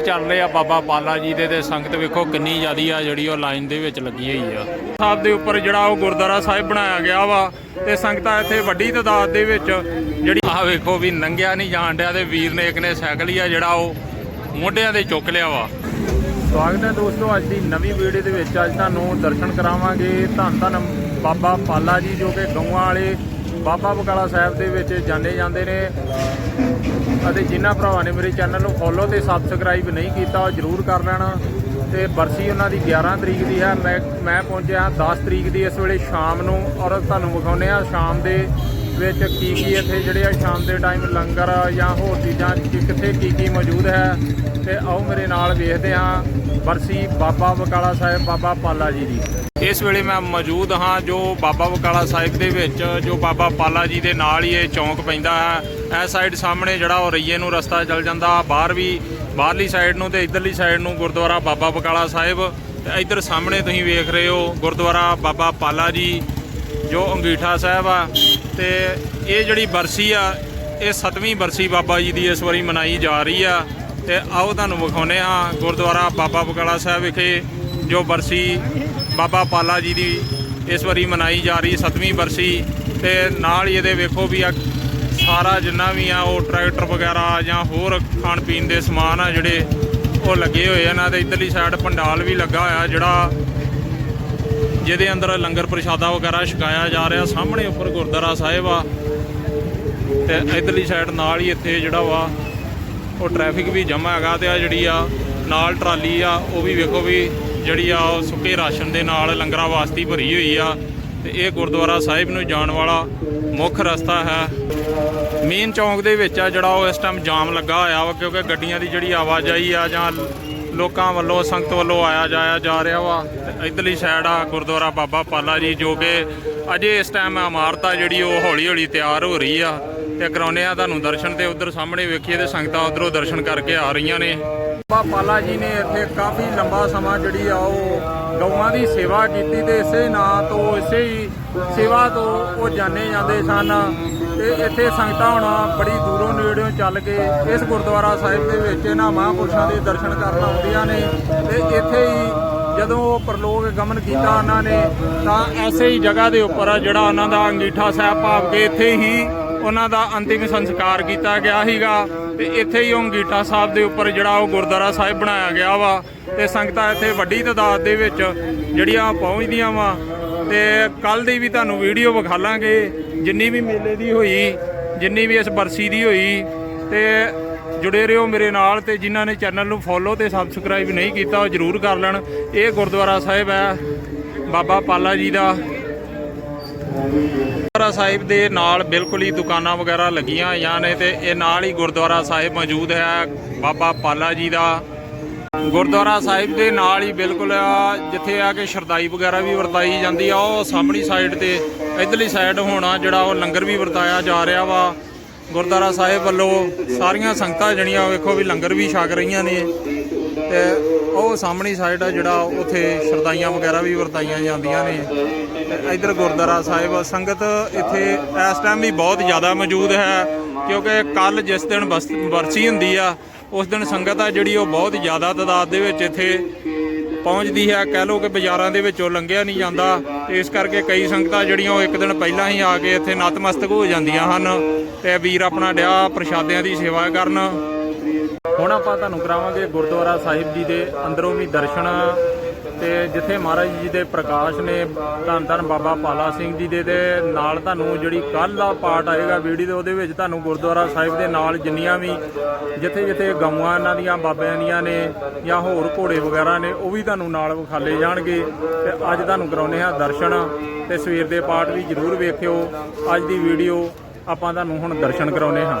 ਚੱਲ ਰਿਹਾ ਬਾਬਾ ਪਾਲਾ ਜੀ ਦੇ ਤੇ ਸੰਗਤ ਵੇਖੋ ਕਿੰਨੀ ਜ਼ਿਆਦੀ ਆ ਜਿਹੜੀ ਉਹ ਲਾਈਨ ਦੇ ਵਿੱਚ ਲੱਗੀ ਹੋਈ ਆ। ਸਾਹਿਬ ਦੇ ਉੱਪਰ ਜਿਹੜਾ ਉਹ ਗੁਰਦੁਆਰਾ ਸਾਹਿਬ ਬਣਾਇਆ ਗਿਆ ਵਾ ਤੇ ਸੰਗਤਾਂ ਇੱਥੇ ਵੱਡੀ ਤਾਦਾਦ ਦੇ ਵਿੱਚ ਜਿਹੜੀ ਆ ਵੇਖੋ ਵੀ ਨੰਗਿਆ ਨਹੀਂ ਜਾਣ ਡਿਆ ਤੇ ਵੀਰ ਨੇ ਇੱਕ ਨੇ ਸਾਈਕਲ ਹੀ ਆ ਜਿਹੜਾ ਉਹ ਮੋਢਿਆਂ ਤੇ ਚੁੱਕ ਲਿਆ ਵਾ। ਸਵਾਗਤ ਹੈ ਦੋਸਤੋ, ਅੱਜ ਦੀ ਨਵੀਂ ਵੀਡੀਓ ਦੇ ਵਿੱਚ ਅੱਜ ਤੁਹਾਨੂੰ ਦਰਸ਼ਨ ਕਰਾਵਾਂਗੇ। ਧੰਨ ਧੰਨ ਬਾਬਾ ਪਾਲਾ ਜੀ ਜੋ ਕਿ ਗਊਆਂ ਵਾਲੇ ਬਾਬਾ ਬਕਾਲਾ ਸਾਹਿਬ ਦੇ ਵਿੱਚ ਜਾਣੇ ਜਾਂਦੇ ਨੇ। ਅਤੇ ਜਿਨ੍ਹਾਂ ਭਰਾਵਾਂ ਨੇ ਮੇਰੇ ਚੈਨਲ ਨੂੰ ਫੋਲੋ ਤੇ ਸਬਸਕ੍ਰਾਈਬ ਨਹੀਂ ਕੀਤਾ, ਉਹ ਜਰੂਰ ਕਰ ਲੈਣਾ। ਤੇ ਬਰਸੀ ਉਹਨਾਂ ਦੀ 11 ਤਰੀਕ ਦੀ ਹੈ। ਮੈਂ ਮੈਂ ਪਹੁੰਚਿਆ 10 ਤਰੀਕ ਦੀ ਇਸ ਵੇਲੇ ਸ਼ਾਮ ਨੂੰ ਔਰ ਤੁਹਾਨੂੰ ਵਿਖਾਉਂਦੇ ਆ ਸ਼ਾਮ ਦੇ ਵਿੱਚ ਕੀ ਕੀ ਇੱਥੇ ਜਿਹੜੇ ਆ ਸ਼ਾਮ ਦੇ ਟਾਈਮ ਲੰਗਰ ਜਾਂ ਹੋਰ ਚੀਜ਼ਾਂ ਕਿ- ਕਿੱਥੇ ਕੀ ਕੀ ਮੌਜੂਦ ਹੈ। ਤੇ ਆਓ ਮੇਰੇ ਨਾਲ ਵੇਖਦੇ ਹਾਂ ਬਰਸੀ ਬਾਬਾ ਬਕਾਲਾ ਸਾਹਿਬ, ਬਾਬਾ ਪਾਲਾ ਜੀ ਦੀ। ਇਸ ਵੇਲੇ ਮੈਂ ਮੌਜੂਦ ਹਾਂ ਜੋ ਬਾਬਾ ਬਕਾਲਾ ਸਾਹਿਬ ਦੇ ਵਿੱਚ, ਜੋ ਬਾਬਾ ਪਾਲਾ ਜੀ ਦੇ ਨਾਲ ਹੀ ਇਹ ਚੌਂਕ ਪੈਂਦਾ ਹੈ। ਇਹ ਸਾਈਡ ਸਾਹਮਣੇ ਜਿਹੜਾ ਉਹ ਰਈਏ ਨੂੰ ਰਸਤਾ ਚੱਲ ਜਾਂਦਾ, ਬਾਹਰ ਵੀ ਬਾਹਰਲੀ ਸਾਈਡ ਨੂੰ ਤੇ ਇਧਰਲੀ ਸਾਈਡ ਨੂੰ ਗੁਰਦੁਆਰਾ ਬਾਬਾ ਬਕਾਲਾ ਸਾਹਿਬ। ਤੇ ਇਧਰ ਸਾਹਮਣੇ ਤੁਸੀਂ ਵੇਖ ਰਹੇ ਹੋ ਗੁਰਦੁਆਰਾ ਬਾਬਾ ਪਾਲਾ ਜੀ, ਜੋ ਅੰਗੀਠਾ ਸਾਹਿਬ ਆ। ਤੇ ਇਹ ਜਿਹੜੀ ਬਰਸੀ ਆ, ਇਹ ਸਤਵੀਂ ਬਰਸੀ ਬਾਬਾ ਜੀ ਦੀ ਇਸ ਵਾਰੀ ਮਨਾਈ ਜਾ ਰਹੀ ਆ। ਤੇ ਆਓ ਤੁਹਾਨੂੰ ਵਿਖਾਉਨੇ ਆ ਗੁਰਦੁਆਰਾ ਬਾਬਾ ਬਕਾਲਾ ਸਾਹਿਬ ਵਿਖੇ ਜੋ ਬਰਸੀ ਬਾਬਾ ਪਾਲਾ ਜੀ ਦੀ ਇਸ ਵਾਰੀ ਮਨਾਈ ਜਾ ਰਹੀ, ਸਤਵੀਂ ਬਰਸੀ। ਤੇ ਨਾਲ ਹੀ ਇਹਦੇ ਵੇਖੋ ਵੀ ਆ ਸਾਰਾ ਜਿੰਨਾ ਵੀ ਆ, ਉਹ ਟਰੈਕਟਰ ਵਗੈਰਾ ਜਾਂ ਹੋਰ ਖਾਣ ਪੀਣ ਦੇ ਸਮਾਨ ਆ ਜਿਹੜੇ ਉਹ ਲੱਗੇ ਹੋਏ ਆ। ਨਾ ਦੇ ਇਧਰਲੀ ਸਾਈਡ ਪੰਡਾਲ ਵੀ ਲੱਗਾ ਹੋਇਆ, ਜਿਹੜਾ ਜਿਹਦੇ ਅੰਦਰ ਲੰਗਰ ਪ੍ਰਸ਼ਾਦਾ ਵਗੈਰਾ ਛਕਾਇਆ ਜਾ ਰਿਹਾ। ਸਾਹਮਣੇ ਉੱਪਰ ਗੁਰਦੁਆਰਾ ਸਾਹਿਬ ਆ ਤੇ ਇਧਰਲੀ ਸਾਈਡ ਨਾਲ ਹੀ ਇੱਥੇ ਜਿਹੜਾ ਵਾ, ਉਹ ਟ੍ਰੈਫਿਕ ਵੀ ਜਮਾ ਹੈਗਾ ਤੇ ਆ ਜਿਹੜੀ ਆ, ਨਾਲ ਟਰਾਲੀ ਆ, ਉਹ ਵੀ ਵੇਖੋ ਵੀ ਜਿਹੜੀ ਆ, ਉਹ ਸੁੱਕੇ ਰਾਸ਼ਨ ਦੇ ਨਾਲ ਲੰਗਰਾਂ ਵਾਸਤੇ ਭਰੀ ਹੋਈ ਆ। ਤੇ ਇਹ ਗੁਰਦੁਆਰਾ ਸਾਹਿਬ ਨੂੰ ਜਾਣ ਵਾਲਾ ਮੁੱਖ ਰਸਤਾ ਹੈ। ਮੇਨ ਚੌਂਕ ਦੇ ਵਿੱਚ ਆ ਜਿਹੜਾ ਉਹ ਇਸ ਟਾਈਮ ਜਾਮ ਲੱਗਾ ਹੋਇਆ ਵਾ, ਕਿਉਂਕਿ ਗੱਡੀਆਂ ਦੀ ਜਿਹੜੀ ਆਵਾਜਾਈ ਆ ਜਾਂ ਲੋਕਾਂ ਵੱਲੋਂ, ਸੰਗਤ ਵੱਲੋਂ ਆਇਆ ਜਾਇਆ ਜਾ ਰਿਹਾ ਵਾ। ਤੇ ਇਧਰਲੀ ਸਾਈਡ ਆ ਗੁਰਦੁਆਰਾ ਬਾਬਾ ਪਾਲਾ ਜੀ, ਜੋ ਕਿ ਅਜੇ ਇਸ ਟਾਈਮ ਇਮਾਰਤ ਆ ਜਿਹੜੀ ਉਹ ਹੌਲੀ ਹੌਲੀ ਤਿਆਰ ਹੋ ਰਹੀ ਆ। ਤੇ ਕਰਾਉਨੇ ਆ ਤੁਹਾਨੂੰ ਦਰਸ਼ਨ ਤੇ ਉਧਰ ਸਾਹਮਣੇ ਵੇਖੀਏ ਤੇ ਸੰਗਤਾਂ ਉਧਰੋਂ ਦਰਸ਼ਨ ਕਰਕੇ ਆ ਰਹੀਆਂ ਨੇ। ਬਾਬਾ ਪਾਲਾ ਜੀ ਨੇ ਇੱਥੇ ਕਾਫੀ ਲੰਬਾ ਸਮਾਂ ਜਿਹੜੀ ਆ ਉਹ ਗਊਆਂ ਦੀ ਸੇਵਾ ਕੀਤੀ ਤੇ ਇਸੇ ਨਾਂ ਤੋਂ, ਇਸੇ ਹੀ ਸੇਵਾ ਤੋਂ ਉਹ ਜਾਣੇ ਜਾਂਦੇ ਸਨ। ਤੇ ਇੱਥੇ ਸੰਗਤਾਂ ਹੁਣ ਬੜੀ ਦੂਰੋਂ ਨੇੜਿਓਂ ਚੱਲ ਕੇ ਇਸ ਗੁਰਦੁਆਰਾ ਸਾਹਿਬ ਦੇ ਵਿੱਚ ਇਹਨਾਂ ਮਹਾਂਪੁਰਸ਼ਾਂ ਦੇ ਦਰਸ਼ਨ ਕਰਨ ਆਉਂਦੀਆਂ ਨੇ। ਤੇ ਇੱਥੇ ਹੀ ਜਦੋਂ ਉਹ ਪ੍ਰਲੋਕ ਗਮਨ ਕੀਤਾ ਉਹਨਾਂ ਨੇ, ਤਾਂ ਐਸੇ ਹੀ ਜਗ੍ਹਾ ਦੇ ਉੱਪਰ ਜਿਹੜਾ ਉਹਨਾਂ ਦਾ ਅੰਗੀਠਾ ਸਾਹਿਬ ਭਾਵ ਕੇ ਇੱਥੇ ਹੀ ਉਹਨਾਂ ਦਾ ਅੰਤਿਮ ਸੰਸਕਾਰ ਕੀਤਾ ਗਿਆ ਸੀਗਾ ਤੇ ਇੱਥੇ ਹੀ ਉਹ ਸਾਹਿਬ ਦੇ ਉੱਪਰ ਜਿਹੜਾ ਉਹ ਗੁਰਦੁਆਰਾ ਸਾਹਿਬ ਬਣਾਇਆ ਗਿਆ ਵਾ ਤੇ ਸੰਗਤਾਂ ਇੱਥੇ ਵੱਡੀ ਤਾਦਾਦ ਦੇ ਵਿੱਚ ਜਿਹੜੀਆਂ ਪਹੁੰਚਦੀਆਂ ਵਾ ਤੇ ਕੱਲ ਦੀ ਵੀ ਤੁਹਾਨੂੰ ਵੀਡੀਓ ਵਿਖਾ ਲਾਂਗੇ, ਜਿੰਨੀ ਵੀ ਮੇਲੇ ਦੀ ਹੋਈ, ਜਿੰਨੀ ਵੀ ਇਸ ਬਰਸੀ ਦੀ ਹੋਈ ਤੇ ਜੁੜੇ ਰਹੋ ਮੇਰੇ ਨਾਲ ਤੇ ਜਿਨ੍ਹਾਂ ਨੇ ਚੈਨਲ ਨੂੰ ਫੋਲੋ ਤੇ ਸਬਸਕ੍ਰਾਈਬ ਨਹੀਂ ਕੀਤਾ ਉਹ ਜਰੂਰ ਕਰ ਲੈਣ। ਇਹ ਗੁਰਦੁਆਰਾ ਸਾਹਿਬ ਹੈ, ਬਾਬਾ ਪਾਲਾ ਜੀ ਦਾ। ਗੁਰਦੁਆਰਾ ਸਾਹਿਬ ਦੇ ਨਾਲ ਬਿਲਕੁਲ ਹੀ ਦੁਕਾਨਾਂ ਵਗੈਰਾ ਲੱਗੀਆਂ ਹੋਈਆਂ ਨੇ ਤੇ ਇਹ ਨਾਲ ਹੀ ਗੁਰਦੁਆਰਾ ਸਾਹਿਬ ਮੌਜੂਦ ਹੈ, ਬਾਬਾ ਪਾਲਾ ਜੀ ਦਾ। ਗੁਰਦੁਆਰਾ ਸਾਹਿਬ ਦੇ ਨਾਲ ਹੀ ਬਿਲਕੁਲ ਜਿੱਥੇ ਆ ਕੇ ਸ਼ਰਦਾਈ ਵਗੈਰਾ ਵੀ ਵਰਤਾਈ ਜਾਂਦੀ ਆ, ਉਹ ਸਾਹਮਣੀ ਸਾਈਡ ਤੇ ਇਧਰਲੀ ਸਾਈਡ ਹੋਣਾ ਜਿਹੜਾ ਉਹ ਲੰਗਰ ਵੀ ਵਰਤਾਇਆ ਜਾ ਰਿਹਾ ਵਾ। ਗੁਰਦੁਆਰਾ ਸਾਹਿਬ ਵੱਲੋਂ ਸਾਰੀਆਂ ਸੰਗਤਾਂ ਜਿਹੜੀਆਂ ਵੇਖੋ ਵੀ ਲੰਗਰ ਵੀ ਛਕ ਰਹੀਆਂ ਨੇ ਤੇ ਉਹ ਸਾਹਮਣੀ ਸਾਈਡ ਆ ਜਿਹੜਾ ਉੱਥੇ ਸ਼ਰਦਾਈਆਂ ਵਗੈਰਾ ਵੀ ਵਰਤਾਈਆਂ ਜਾਂਦੀਆਂ ਨੇ। ਤੇ ਇਧਰ ਗੁਰਦੁਆਰਾ ਸਾਹਿਬ, ਸੰਗਤ ਇੱਥੇ ਇਸ ਟਾਈਮ ਵੀ ਬਹੁਤ ਜ਼ਿਆਦਾ ਮੌਜੂਦ ਹੈ, ਕਿਉਂਕਿ ਕੱਲ ਜਿਸ ਦਿਨ ਬਸ- ਬਰਸੀ ਹੁੰਦੀ ਆ, ਉਸ ਦਿਨ ਸੰਗਤ ਆ ਜਿਹੜੀ ਉਹ ਬਹੁਤ ਜ਼ਿਆਦਾ ਤਾਦਾਦ ਦੇ ਵਿੱਚ ਇੱਥੇ ਪਹੁੰਚਦੀ ਹੈ। ਕਹਿ ਲਓ ਕਿ ਬਾਜ਼ਾਰਾਂ ਦੇ ਵਿੱਚੋਂ ਲੰਘਿਆ ਨਹੀਂ ਜਾਂਦਾ। ਇਸ ਕਰਕੇ ਕਈ ਸੰਗਤਾਂ ਜਿਹੜੀਆਂ ਉਹ ਇੱਕ ਦਿਨ ਪਹਿਲਾਂ ਹੀ ਆ ਕੇ ਇੱਥੇ ਨਤਮਸਤਕ ਹੋ ਜਾਂਦੀਆਂ ਹਨ ਤੇ ਵੀਰ ਆਪਣਾ ਡਿਆ ਪ੍ਰਸ਼ਾਦਿਆਂ ਦੀ ਸੇਵਾ ਕਰਨ। ਹੁਣ ਆਪਾਂ ਤੁਹਾਨੂੰ ਕਰਾਵਾਂਗੇ ਗੁਰਦੁਆਰਾ ਸਾਹਿਬ ਜੀ ਦੇ ਅੰਦਰੋਂ ਵੀ ਦਰਸ਼ਨ ਤੇ ਜਿੱਥੇ ਮਹਾਰਾਜ ਜੀ ਦੇ ਪ੍ਰਕਾਸ਼ ਨੇ ਧੰਨ ਧੰਨ ਬਾਬਾ ਪਾਲਾ ਸਿੰਘ ਜੀ ਦੇ ਤੇ ਨਾਲ ਤੁਹਾਨੂੰ ਜਿਹੜੀ ਕੱਲ ਦਾ ਪਾਠ ਆਏਗਾ ਵੀਡੀਓ ਦੇ, ਉਹਦੇ ਵਿੱਚ ਤੁਹਾਨੂੰ ਗੁਰਦੁਆਰਾ ਸਾਹਿਬ ਦੇ ਨਾਲ ਜਿੰਨੀਆਂ ਵੀ ਜਿੱਥੇ ਜਿੱਥੇ ਗਊਆਂ ਇਹਨਾਂ ਦੀਆਂ, ਬਾਬਿਆਂ ਦੀਆਂ ਨੇ ਜਾਂ ਹੋਰ ਘੋੜੇ ਵਗੈਰਾ ਨੇ, ਉਹ ਵੀ ਤੁਹਾਨੂੰ ਨਾਲ ਵਿਖਾਲੇ ਜਾਣਗੇ ਤੇ ਅੱਜ ਤੁਹਾਨੂੰ ਕਰਾਉਨੇ ਆ ਦਰਸ਼ਨ ਤੇ ਸਵੇਰ ਦੇ ਪਾਠ ਵੀ ਜ਼ਰੂਰ ਵੇਖਿਓ। ਅੱਜ ਦੀ ਵੀਡੀਓ ਆਪਾਂ ਤੁਹਾਨੂੰ ਹੁਣ ਦਰਸ਼ਨ ਕਰਾਉਨੇ ਹਾਂ।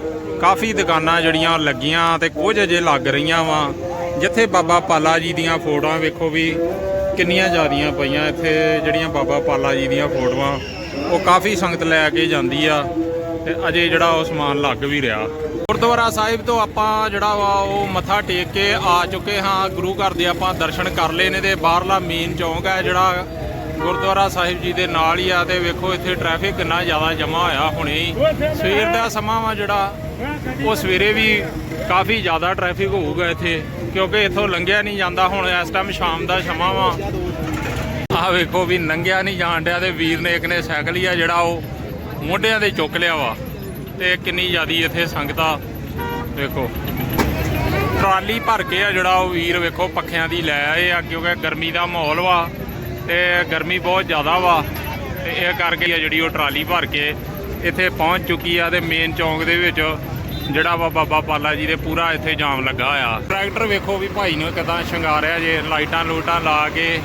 ਕਾਫੀ ਦੁਕਾਨਾਂ ਜਿਹੜੀਆਂ ਲੱਗੀਆਂ ਤੇ ਕੁਝ ਅਜੇ ਲੱਗ ਰਹੀਆਂ ਵਾ। ਜਿੱਥੇ ਬਾਬਾ ਪਾਲਾ ਜੀ ਦੀਆਂ ਫੋਟੋਆਂ ਵੇਖੋ ਵੀ ਕਿੰਨੀਆਂ ਜ਼ਿਆਦੀਆਂ ਪਈਆਂ ਇੱਥੇ ਜਿਹੜੀਆਂ ਬਾਬਾ ਪਾਲਾ ਜੀ ਦੀਆਂ ਫੋਟੋਆਂ। ਉਹ ਕਾਫੀ ਸੰਗਤ ਲੈ ਕੇ ਜਾਂਦੀ ਆ ਤੇ ਅਜੇ ਜਿਹੜਾ ਉਹ ਸਮਾਨ ਲੱਗ ਵੀ ਰਿਹਾ। ਗੁਰਦੁਆਰਾ ਸਾਹਿਬ ਤੋਂ ਆਪਾਂ ਜਿਹੜਾ ਵਾ ਉਹ ਮੱਥਾ ਟੇਕ ਕੇ ਆ ਚੁੱਕੇ ਹਾਂ। ਗੁਰੂ ਘਰ ਦੇ ਆਪਾਂ ਦਰਸ਼ਨ ਕਰ ਲਏ ਨੇ ਤੇ ਬਾਹਰਲਾ ਮੇਨ ਚੌਂਕ ਹੈ ਜਿਹੜਾ ਗੁਰਦੁਆਰਾ ਸਾਹਿਬ ਜੀ ਦੇ ਨਾਲ ਹੀ ਆ ਤੇ ਵੇਖੋ ਇੱਥੇ ਟ੍ਰੈਫਿਕ ਕਿੰਨਾ ਜ਼ਿਆਦਾ ਜਮਾ ਹੋਇਆ ਹੁਣੇ। ਹੀ ਸਵੇਰ ਦਾ ਸਮਾਂ ਵਾ ਜਿਹੜਾ, ਉਹ ਸਵੇਰੇ ਵੀ ਕਾਫੀ ਜ਼ਿਆਦਾ ਟ੍ਰੈਫਿਕ ਹੋਊਗਾ ਇੱਥੇ, ਕਿਉਂਕਿ ਇੱਥੋਂ ਲੰਘਿਆ ਨਹੀਂ ਜਾਂਦਾ ਹੁਣ, ਇਸ ਟਾਈਮ ਸ਼ਾਮ ਦਾ ਸਮਾਂ ਵਾ। ਆਹ ਵੇਖੋ ਵੀ ਲੰਘਿਆ ਨਹੀਂ ਜਾਣ ਡਿਆ ਤੇ ਵੀਰ ਨੇ ਇੱਕ ਨੇ ਸਾਈਕਲ ਹੀ ਆ ਜਿਹੜਾ ਉਹ ਮੋਢਿਆਂ ਤੇ ਚੁੱਕ ਲਿਆ ਵਾ। ਤੇ ਕਿੰਨੀ ਜ਼ਿਆਦੀ ਇੱਥੇ ਸੰਗਤ ਆ। ਵੇਖੋ। ਟਰਾਲੀ ਭਰ ਕੇ ਆ ਜਿਹੜਾ ਉਹ ਵੀਰ ਵੇਖੋ ਪੱਖਿਆਂ ਦੀ ਲੈ ਆਏ ਆ, ਕਿਉਂਕਿ ਗਰਮੀ ਦਾ ਮਾਹੌਲ ਵਾ। ਤੇ ਗਰਮੀ ਬਹੁਤ ਜ਼ਿਆਦਾ ਵਾ ਤੇ ਇਹ ਕਰਕੇ ਆ ਜਿਹੜੀ ਉਹ ਟਰਾਲੀ ਭਰ ਕੇ ਇੱਥੇ ਪਹੁੰਚ ਚੁੱਕੀ ਆ ਤੇ ਮੇਨ ਚੌਂਕ ਦੇ ਵਿੱਚ ਜਿਹੜਾ ਵਾ ਬਾਬਾ ਪਾਲਾ ਜੀ ਦੇ ਪੂਰਾ ਇੱਥੇ ਜਾਮ ਲੱਗਾ ਆ ਟਰੈਕਟਰ ਵੇਖੋ ਵੀ ਭਾਈ ਨੂੰ ਕਿਦਾਂ ਸ਼ਿੰਗਾਰਿਆ ਜੇ, ਲਾਈਟਾਂ ਲੂਟਾਂ ਲਾ ਕੇ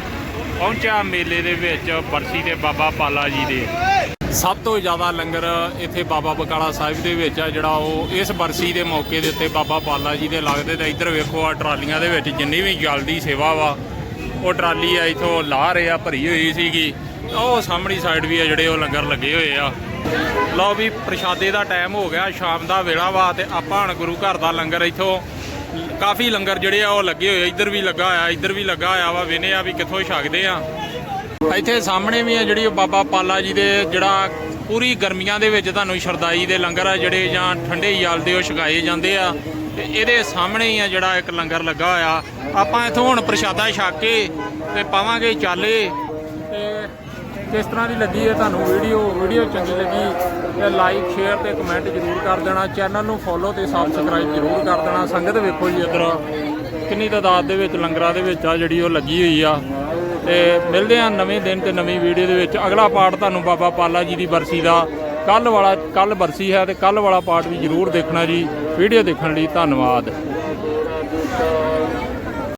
ਪਹੁੰਚਿਆ ਮੇਲੇ ਦੇ ਵਿੱਚ ਬਰਸੀ ਦੇ ਬਾਬਾ ਪਾਲਾ ਜੀ ਦੇ। ਸਭ ਤੋਂ ਜ਼ਿਆਦਾ ਲੰਗਰ ਇੱਥੇ ਬਾਬਾ ਬਕਾਲਾ ਸਾਹਿਬ ਦੇ ਵਿੱਚ ਆ ਜਿਹੜਾ ਉਹ ਇਸ ਬਰਸੀ ਦੇ ਮੌਕੇ ਦੇ ਉੱਤੇ ਬਾਬਾ ਪਾਲਾ ਜੀ ਦੇ ਲੱਗਦੇ ਤੇ ਇੱਧਰ ਵੇਖੋ ਆ ਟਰਾਲੀਆਂ ਦੇ ਵਿੱਚ ਜਿੰਨੀ ਵੀ ਜਲਦੀ ਸੇਵਾ ਵਾ ਉਹ ਟਰਾਲੀ ਆ, ਇਥੋਂ ਲਾਹ ਰਹੇ ਆ ਭਰੀ ਹੋਈ ਸੀਗੀ। ਉਹ ਸਾਹਮਣੀ ਸਾਈਡ ਵੀ ਆ ਜਿਹੜੇ ਉਹ ਲੰਗਰ ਲੱਗੇ ਹੋਏ ਆ। ਲਓ ਵੀ, ਪ੍ਰਸ਼ਾਦੇ ਦਾ ਟਾਈਮ ਹੋ ਗਿਆ, ਸ਼ਾਮ ਦਾ ਵੇਲਾ ਵਾ ਤੇ ਆਪਾਂ ਹੁਣ ਗੁਰੂ ਘਰ ਦਾ ਲੰਗਰ ਇਥੋਂ, ਕਾਫੀ ਲੰਗਰ ਜਿਹੜੇ ਆ ਉਹ ਲੱਗੇ ਹੋਏ ਆ। ਇੱਧਰ ਵੀ ਲੱਗਾ ਹੋਇਆ, ਇੱਧਰ ਵੀ ਲੱਗਾ ਹੋਇਆ ਵਾ ਵੇਨੇ ਆ ਵੀ ਕਿੱਥੋਂ ਛਕਦੇ ਆ। ਇੱਥੇ ਸਾਹਮਣੇ ਵੀ ਆ ਜਿਹੜੀ ਉਹ ਬਾਬਾ ਪਾਲਾ ਜੀ ਦੇ ਜਿਹੜਾ ਪੂਰੀ ਗਰਮੀਆਂ ਦੇ ਵਿੱਚ ਤੁਹਾਨੂੰ ਸ਼ਰਦਾਈ ਦੇ ਲੰਗਰ ਆ, ਜਿਹੜੇ ਜਾਂ ਠੰਡੇ ਜਲ ਦੇ ਉਹ ਛਕਾਏ ਜਾਂਦੇ ਆ। ਤੇ ਇਹਦੇ ਸਾਹਮਣੇ ਹੀ ਆ ਜਿਹੜਾ ਇੱਕ ਲੰਗਰ ਲੱਗਾ ਹੋਇਆ। ਆਪਾਂ ਇਥੋਂ ਹੁਣ ਪ੍ਰਸ਼ਾਦਾ ਛਕ ਕੇ ਤੇ ਪਾਵਾਂਗੇ ਚਾਲੇ। ਤੇ ਕਿਸ ਤਰ੍ਹਾਂ ਦੀ ਲੱਗੀ ਹੈ ਤੁਹਾਨੂੰ ਵੀਡੀਓ? ਵੀਡੀਓ ਚੰਗੀ ਲੱਗੀ ਤੇ ਲਾਈਕ ਸ਼ੇਅਰ ਤੇ ਕਮੈਂਟ ਜ਼ਰੂਰ ਕਰ ਦੇਣਾ। ਚੈਨਲ ਨੂੰ ਫੋਲੋ ਤੇ ਸਬਸਕ੍ਰਾਈਬ ਜ਼ਰੂਰ ਕਰ ਦੇਣਾ। ਸੰਗਤ ਵੇਖੋ ਜੀ ਇੱਧਰ, ਕਿੰਨੀ ਤਾਦਾਦ ਦੇ ਵਿੱਚ, ਲੰਗਰਾਂ ਦੇ ਵਿੱਚ ਆ ਜਿਹੜੀ ਉਹ ਲੱਗੀ ਹੋਈ ਆ। ਤੇ ਮਿਲਦੇ ਆ ਨਵੇਂ ਦਿਨ ਤੇ ਨਵੀਂ ਵੀਡੀਓ ਦੇ ਵਿੱਚ। ਅਗਲਾ ਪਾਠ ਤੁਹਾਨੂੰ ਬਾਬਾ ਪਾਲਾ ਜੀ ਦੀ ਬਰਸੀ ਦਾ ਕੱਲ ਵਾਲਾ ਕੱਲ ਬਰਸੀ ਹੈ ਤੇ ਕੱਲ ਵਾਲਾ ਪਾਰਟ ਵੀ ਜ਼ਰੂਰ ਦੇਖਣਾ ਜੀ। ਵੀਡੀਓ ਦੇਖਣ ਲਈ ਧੰਨਵਾਦ।